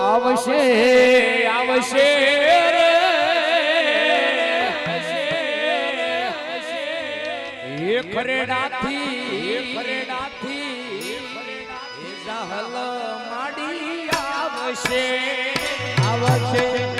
આવશે આવશે ખરેડાથી ખરેડાથી જહલ માડી આવશે આવશે.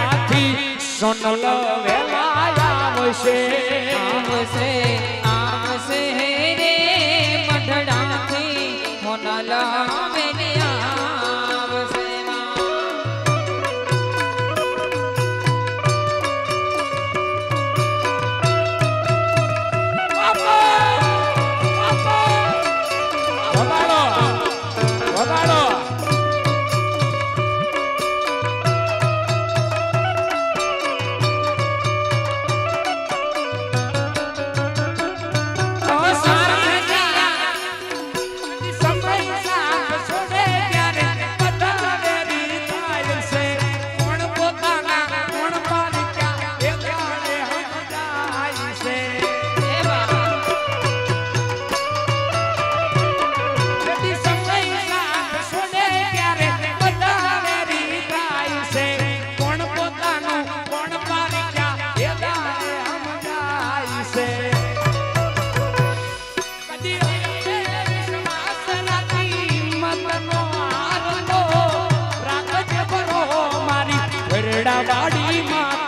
સોનલ વેલાયા આવશે આવશે આવશે રે મઢડાથી મોનલ વેલાયા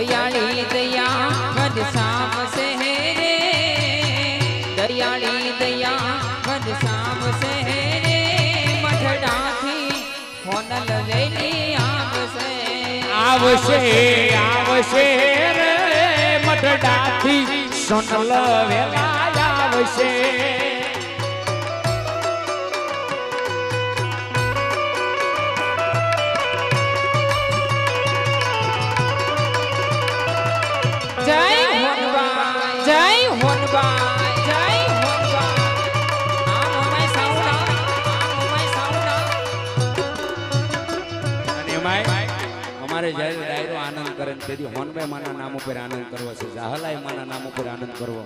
दयाली, दया मद साम से है रे दयाली, दया मद साम से है रे मठड़ा थी, होनल वेली आव से आव से आव से रे मठड़ा थी, सुनल वेला आव से તેથી હોનભાઈ માના નામ ઉપર આનંદ કરવો છે જાહલાઈ માના નામ ઉપર આનંદ કરવો.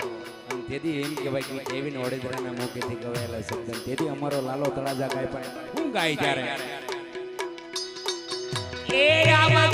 તેથી એમ કહેવાય કે કેવિન વડોદરાના મોકેથી ગવાયેલા શબ્દ તેથી અમારો લાલો તળાજા ગાય પણ હું ગાય ત્યારે. એ આમાં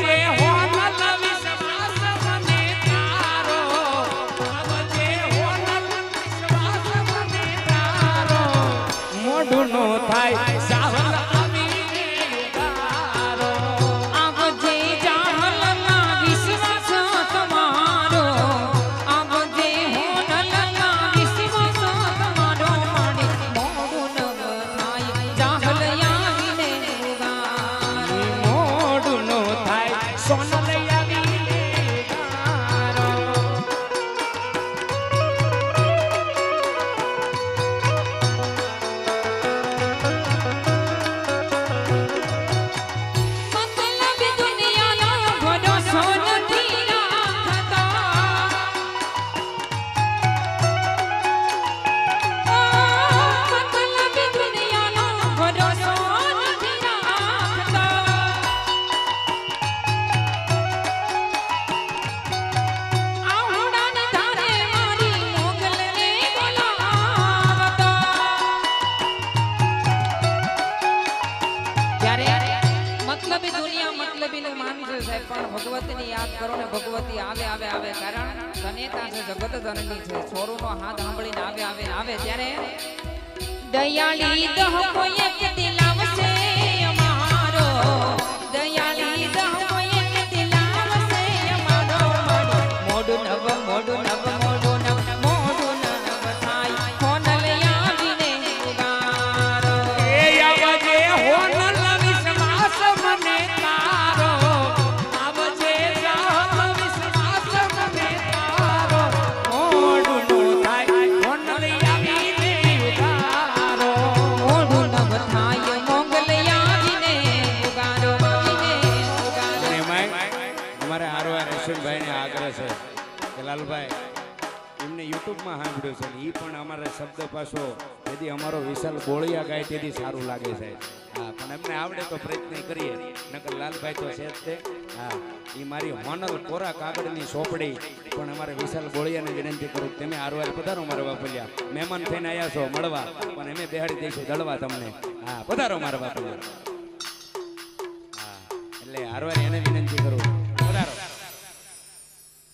વતી આવે આવે આવે. કારણ જનેતા છે, જગત ધનની છે. છોરુનો હાથ સાંભળીને આવે આવે આવે. ત્યારે દયાળી દહકો એક દિલાવશે એમને સાંભળ્યો છે એ પણ અમારા શબ્દ પાછો તેથી અમારો વિશાલ બોળિયા ગાય તેથી સારું લાગે છે. હા, પણ એમને આવડે તો પ્રયત્ન કરીએ. નકર લાલભાઈ તો છે જ તે. હા એ મારી હોનલ કોરા કાગળની સોપડી. પણ અમારે વિશાલ બોળિયાને વિનંતી કરું, તમે આરવાર પધારો મારા બાપલિયા. મહેમાન થઈને આવ્યા છો, મળવા. પણ અમે બેહાડી દઈશું દળવા તમને. હા, પધારો મારા બાપલિયા. હા, એટલે હારવાર એને